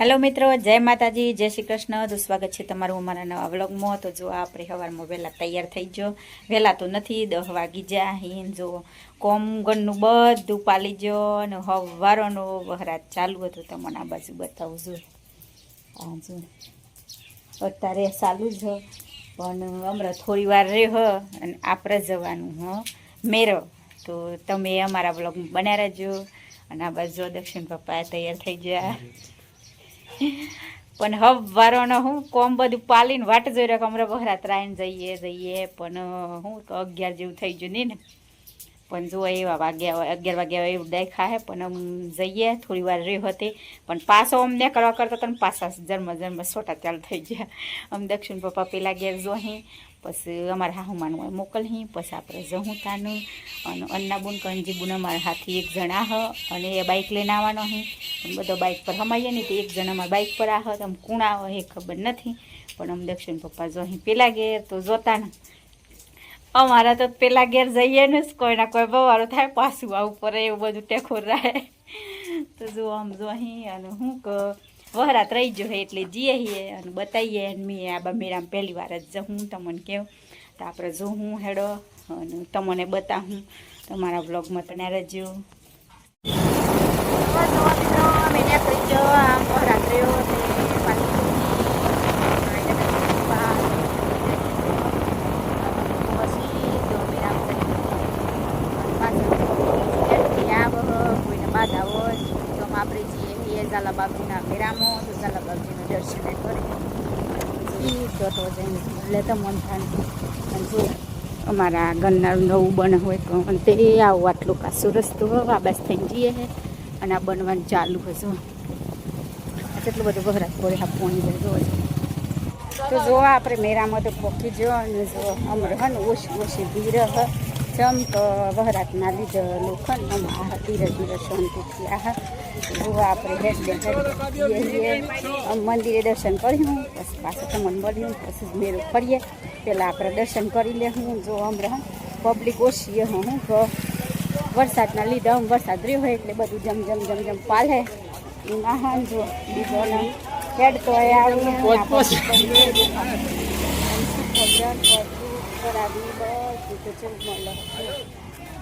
Hello મિત્રો. જય માતાજી. જય શ્રી કૃષ્ણ. તો સ્વાગત છે તમારું અમારા નવા વ્લોગમાં. તો જો આપણે સવારમાં વહેલા તૈયાર થઈ ગયો વહેલા તો નથી. દહ વાગી જા હિન. જો કોમગણનું બધું પાલી ગયો અને હવારોનો વહરાત ચાલુ હતો. તમને આ બાજુ બતાવું જો જો. અત્યારે ચાલુ જ. પણ હમણાં થોડી વાર રહે અને આપણે જવાનું હ. મેરો. તો તમે અમારા બ્લોગમાં બન્યા રહેજો અને આ બાજુ દક્ષિણ પપ્પા તૈયાર થઈ ગયા. પણ હવ વારોનો હું કોમ બધું પાલીને વાટ જોઈ રહ્યો કે હમણાં બહરા ત્રાઈને જઈએ જઈએ, પણ હું તો અગિયાર જેવું થઈ ગયું નહીં ને. પણ જો એવા વાગ્યા હોય અગિયાર વાગ્યા હોય એવું દેખા હે, પણ આમ જઈએ, થોડી વાર રહી હતી. પણ પાછો અમને કરવા કરતા તો પાછા જન્મ જન્મ છોટા ચાલુ થઈ ગયા. આમ દક્ષિણ પપ્પા પેલા ઘેર જોહી પછી અમારા હાહુમાનું મોકલહી પછી આપણે જહું તાનું અને અન્નાબુન કંજીબુન અમારા હાથી એક જણા હ અને એ બાઇક લઈને આવવાનો હી. બધો બાઇક પર હમાઈએ ને તો એક જણ અમારા બાઇક પર આહ તો કુણ આવે એ ખબર નથી. પણ આમ દક્ષિણ પપ્પા જો અહીં પેલા ઘેર તો જોતા ને અમારા તો પેલા ઘેર જઈએ ને કોઈના કોઈ બવારો થાય, પાછું આવું પડે એવું બધું ટેખોર રહે. તો જો આમ જો અહીં અને હું ક વહરાત રહી જો એટલે જઈએ હીએ અને બતાવીએ અને મેં આ બા મેળામાં પહેલી વાર જ જઉં તમને કહું તો આપણે જો હું હેડો અને તમને બતાવું. તમારા બ્લોગમાં તને રહેજો અમે નીકળી ગયો આમ વહરાત રહ્યો તે બાધા હોય તો આપણે જઈએ છીએ ઝાલા બાપજીના મેળામાં તો ઝાલા બાપજીનું દર્શન કરી તો તો જઈને એટલે તો મન અને જો અમારા ઘરના નવું બને હોય તો અને તે આવું આટલું કાચું રસ્તો વાબાસ થઈને જઈએ અને આ બનવાનું ચાલુ હશે કેટલું બધું વહરાત પડે, આ પોણી બધું તો જો, આપણે મેરામાં તો પોકી જો અને જો અમર હન ઓછી ઓછી ભીર હ. જમ તો વહરાતના લીધે લોખંડ આમાં ધીરે ધીરે શાંતિથી થયા જો આપણે હેડ મંદિરે દર્શન કર્યું પછી પાછું તમને મળ્યું પછી મેળો ફરીએ. પહેલાં આપણે દર્શન કરી લે હું જો હમણાં પબ્લિક ઓછી હું તો વરસાદના લીધે આમ વરસાદ રહ્યો હોય એટલે બધું જમ જમ જમ જમ પાલે એમાં હા જો ને હેડ તો એ આવી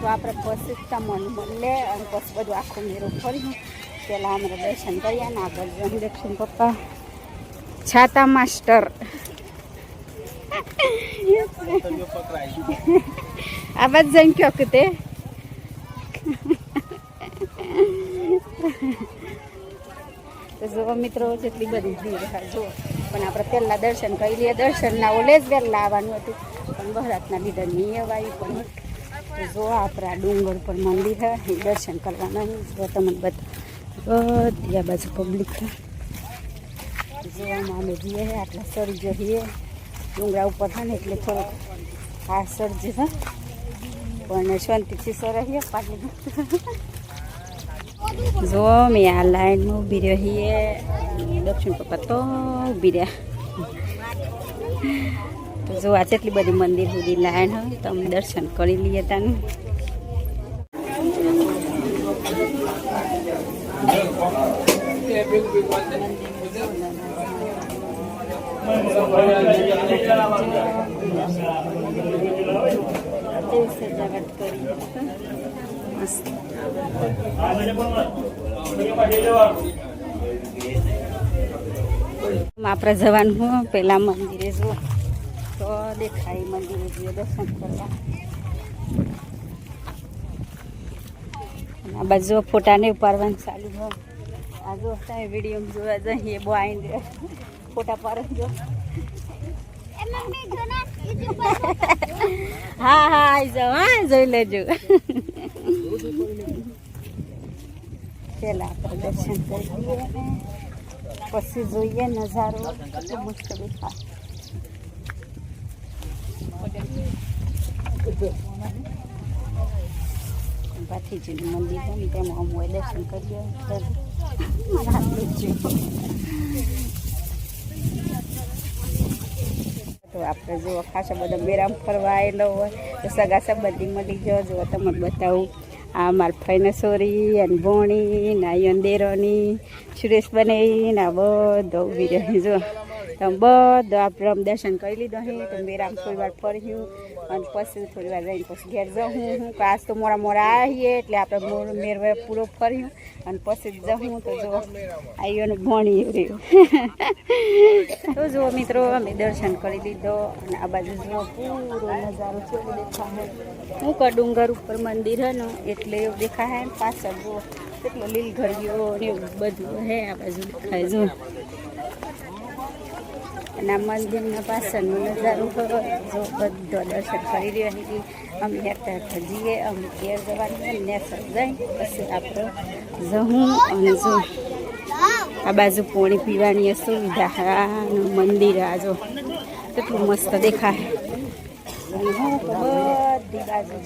તો આપણે પછી મન મળે અને પછી બધું આખું મેળો ફર્યું પહેલાં અમે દર્શન કર્યા ને આગળ જઈને દક્ષિણ પપ્પા છાતા માસ્ટર. આ બાદ જઈને કયો કે તે? તો જો મિત્રો, જેટલી બધી ભીડ જો પણ આપણે પહેલાં દર્શન કરી લઈએ. દર્શનના ઓલે જ વહેલા આવવાનું હતું. પણ બહરાતના લીધે નહીં અવાયું પણ જો આપણા ડુંગર પર મંદિર હે દર્શન કરવાના જો તમને બધા બધી આ બાજુ પબ્લિક જોવામાં અમે જઈએ હે, આટલા સરી જઈએ. ડુંગરા ઉપર છે ને એટલે થોડોક આ સરજી છે પણ શાંતિથી સરહીએ પાટલી જો મેં આ લાઈનમાં ઊભી રહીએ. દક્ષિણ પપ્પા તો ઊભી રહ્યા. જો આ જેટલી બધી મંદિર સુધી લાયણ હોય તો અમે દર્શન કરી લઈએ તાનું. સજાવટ આપણે જવાનું પેલા મંદિરે જો. તો દેખાય મંદિરે જઈએ, દર્શન કરવા. આ બાજુ ફોટા ને ઉપાડવાનું, ચાલુ હોય આ જો તમે વીડિયો જોવા જઈએ બહુ આવીને ફોટા પાડો જો. હા હા આવી જાઓ, હા, જોઈ લેજો. પેલા આપણે દર્શન કરી દઈએ પછી જોઈએ નજારો. મસ્ત દેખાય. ભાથીજીનું મંદિર છે તેમાં અમે દર્શન કરીએ તો આપણે જો ખાસા બધા બેરામ ફરવા આવેલો હોય, તો સગા સંબંધી મળી ગયો. જો તમને બતાવું. આ મારા ફઈને સોરી, અને ભોણી, ને દેરોની સુરેશ બને, ને બધો ઊભી રહી. જો તમે બધો આપણે દર્શન કરી લીધો અહીં તો મેરામ થોડી વાર ફર્યું અને પછી થોડી વાર રહીને પછી ઘેર જવું હું. આજ તો મોડા મોડા આવીએ એટલે આપણે મેળવે પૂરો ફર્યું અને પછી જવું તો જો આઈઓને ભણી રહ્યું. તો જુઓ મિત્રો, અમે દર્શન કરી લીધો અને આ બાજુ જુઓ પૂરો નજારો છે દેખાય. હું ક ડુંગર ઉપર મંદિર હે એટલે એવું દેખાય પાછળ જુઓ, કેટલો લીલઘડીઓ ને એવું બધું હે આ બાજુ દેખાય જો અને આ મંદિરના પાછળનો નજારો જો બધો દર્શન કરી રહ્યો હતી અમે હેરતા થઈએ અમે ઘેર જવાની ને જઈ પછી આપણે જવું અને જો. આ બાજુ પાણી પીવાની સુવિધા હાનું મંદિર આ જો. કેટલું મસ્ત દેખાય. બધી બાજુ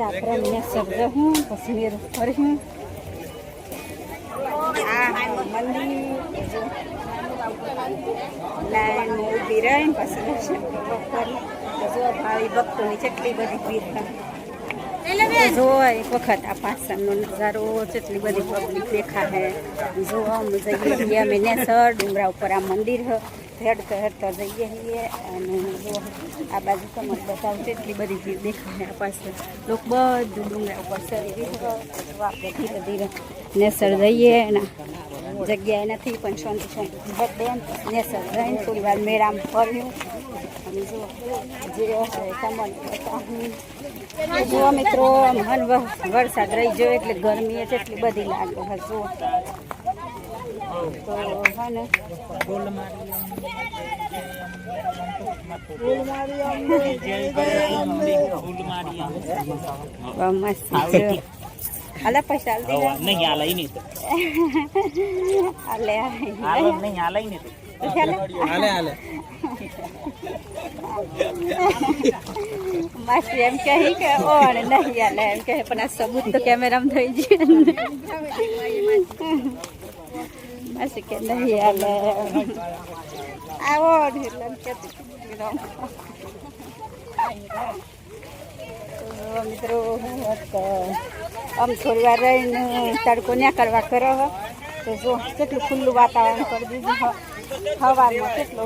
આપણે નેસર જવું પછી મેર ફર્યું મંદિર જો લાઈનમાં ઊભી રહીને પછી દર્શન કરી તો જો ભાવિ ભક્તોની કેટલી બધી ભીડ થાય જો એક વખત આ પાછળનો નજારો કેટલી બધી પબ્લિક દેખાય જો અમે જઈએ છીએ અમે નેસર ડુંગરા ઉપર આ મંદિર હ હેડતો હેડતો જઈએ છીએ અને જો આ બાજુ તમને બતાવું કેટલી બધી ભીડ દેખાય આ પાછળ લોકો બધું ડુંગરા ઉપર ચડી રહ્યું તો આપણે ધીરે ધીરે નેસર જઈએ ને જગ્યાએ નથી પણ શાંતિ શાંતિ બર્થડે નેસર જઈને થોડી વાર મેળામાં ફર્યું. અને જો જે તમને બતાવું મિત્રો મન વરસાદ રહી ગયો એટલે ગરમી છે એટલી બધી લાગે હે જો તો હે બહુ મસ્ત એમ કહી કે ઓણ નહીં એમ કહે પણ આ સબૂત તો કેમેરામાં થઈ કે નહીં આવો. તો મિત્રો આમ થોડી રહીને તડકો ન્યા કરવા કરો હો. તો જો, કેટલું ખુલ્લું વાતાવરણ કરી દીધું. હવામાં કેટલો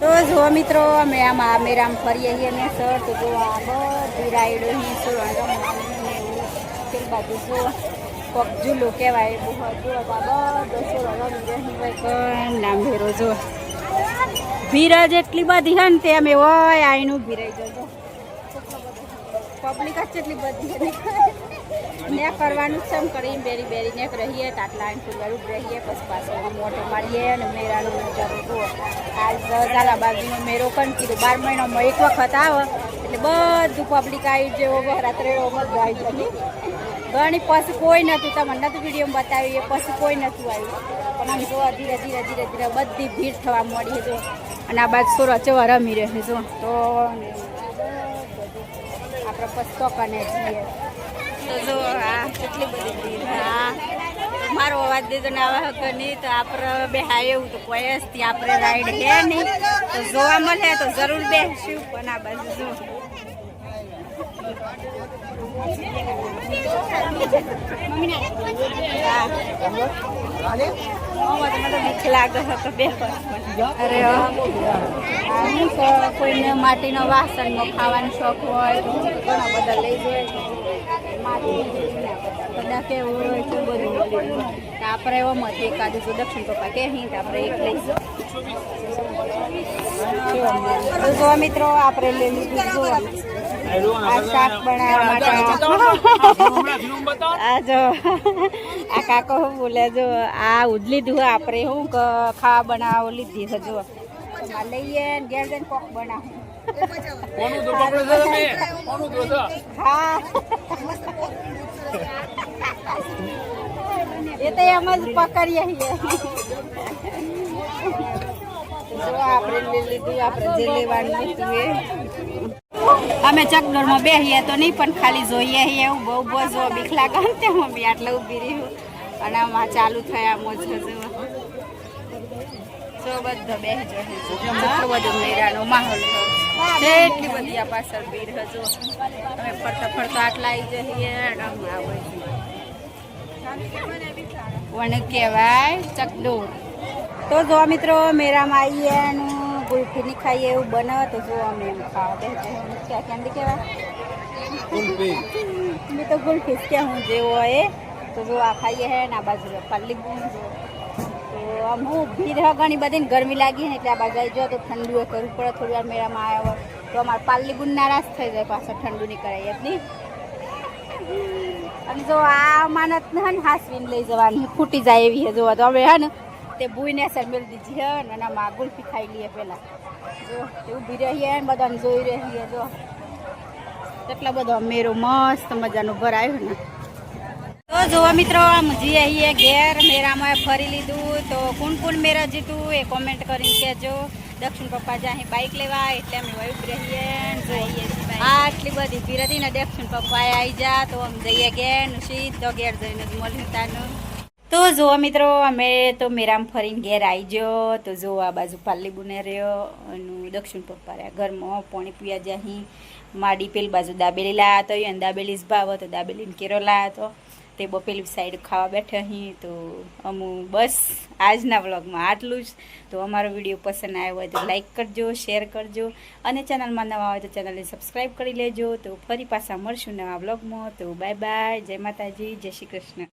તો. જો મિત્રો, અમે આમાં મેરામ ફરીએ છીએ ને સર, તો જો આ બધી રાઈડો બાજુ જો, કોક ઝૂલો કહેવાય બહુ બધો નામ ભેરો જો. ભીરજ એટલી બધી હન તે અમે હોય આઈનું ભીરાઈ જજો. પબ્લિક જ એટલી બધી ને કરવાનું છે એમ કરી બેરી બેરી ને રહીએ તો આટલા આઈન ફૂલવાર ઉભ રહીએ, પછી પાછો મોટો મારીએ અને મેરાનો નજારો જુઓ આજ ઝાલા બાજુનો મેરો પણ કીધું? બાર મહિનામાં એક વખત આવે, એટલે બધું પબ્લિક આવી જેવો રાત્રે આવી જતી ઘણી પછી કોઈ નહોતું, તમને નહોતું વીડિયો બતાવ્યું, એ પછી કોઈ નહોતું આવ્યું. પણ આમ જો ધીરે ધીરે ધીરે ધીરે બધી ભીડ થવા મળી જો. અને આ બાજુ સોરો ચવા રમી રહે જો. તો આપણે કને છીએ તો જો આ કેટલી બધી ભીડ, હા. મારો અવાજ દીધો ને આવા હક નહીં તો આપણે બે હા એવું તો કોઈ જ આપણે રાઈડ હે નહીં. તો જોવા મળે તો જરૂર બેસશું પણ આ બાજુ જો માટીનો વાસણનો ખાવાનો શોખ હોય તો ઘણા બધા લઈ જાય બધા કેવું હોય છે બધું આપણે એવો મત એકાદું જો દક્ષિણ પપ્પા કહે તો આપણે એક લઈશું જો મિત્રો આપણે લઈ લીધું જો. આ શાક બનાવવા માટે આ જો. આ કાકો હું બોલે જો આ ઉજલી લીધું આપણે શું ક ખાવા બનાવો લીધી છે જો. લઈએ ઘેર જઈને કોક બનાવ. હા. એ તો એમ જ પકડીએ આપણે લીધું, આપણે અમે ચકડોળમાં બેસીએ તો નહીં, પણ ખાલી જોઈએ એવું બહુ બહુ જો બીક લાગે ને બી અમે ઊભી રહ્યું અને આમાં ચાલુ થયા મોજ જો બધો બેસી જો બધો મેળાનો માહોલ એટલી બધી આ પાછળ ભીડ હજુ. અમે ફરતા ફરતા આટલા આવી જઈએ અને વણ કહેવાય? ચકડોળ. તો જો મિત્રો મેરામાં આવીએ એનું ગુલ્ફી ની ખાઈએ એવું બને તો જો અમે એમ ખાવા દે ક્યાં કેન્ડી કહેવાય? મેં તો ગુલફી ક્યાં કે હું જેવો એ. તો જો આ ખાઈએ હે ને આ બાજુ પલ્લી ગુણ જો. આમ હું ભીડ ઘણી બધી ગરમી લાગી ને એટલે આ બાજુ જો તો ઠંડુ એ કરવું પડે. થોડી વાર મેળામાં આવ્યા હોય તો અમારે પાલ્લી ગુણ નારાજ થઈ જાય પાછળ ઠંડુ નહીં કરાય એટલી અને જો આ માનત ને હાસવીને લઈ જવાની, ફૂટી જાય એવી હે જોવા. તો હવે હે ને તે ભૂઈને અસર મેળ દીધી હે અને આમાં ગુલ્ફી ખાઈ લઈએ પહેલાં. જો ઊભી રહીએ ને બધાને જોઈ રહીએ જો. કેટલા બધો મેરો મસ્ત મજાનો ભરાયો ને. જોવા મિત્રો, આમ જઈએ અહીંયા ઘેર મેરામાં ફરી લીધું તો કોણ કોણ મેરા જીતું એ કોમેન્ટ કરીને કહેજો. દક્ષિણ પપ્પા જ્યાં બાઇક લેવા એટલે અમે વયું રહીએ આટલી બધી ભીડ હતી ને દક્ષિણ પપ્પાએ આવી જા તો અમે જઈએ ઘેર સીધો ઘેર જઈને જ મળ્યું તાનું. તો જોવા મિત્રો, અમે તો મેરામ ફરીને ઘેર આવી ગયો તો જો આ બાજુ પાલ્લી બુને રહ્યો અને દક્ષિણ પપ્પા રહ્યા ઘરમાં પાણી પીવા જ્યાં માડી પેલી બાજુ દાબેલી લાયા તો દાબેલી જ ભાવ હતો, દાબેલીને કેરો લાયા તો તે બપેલી સાઈડ ખાવા બેઠા અહીં તો અમુ બસ આજના વ્લોગમાં આટલું જ. તો અમારો વીડિયો પસંદ આવ્યો હોય તો લાઇક કરજો શેર કરજો. અને ચેનલમાં નવા હોય તો ચેનલને સબસ્ક્રાઈબ કરી લેજો. તો ફરી પાછા મળશું નવા વ્લોગમાં. તો બાય બાય જય માતાજી, જય શ્રી કૃષ્ણ.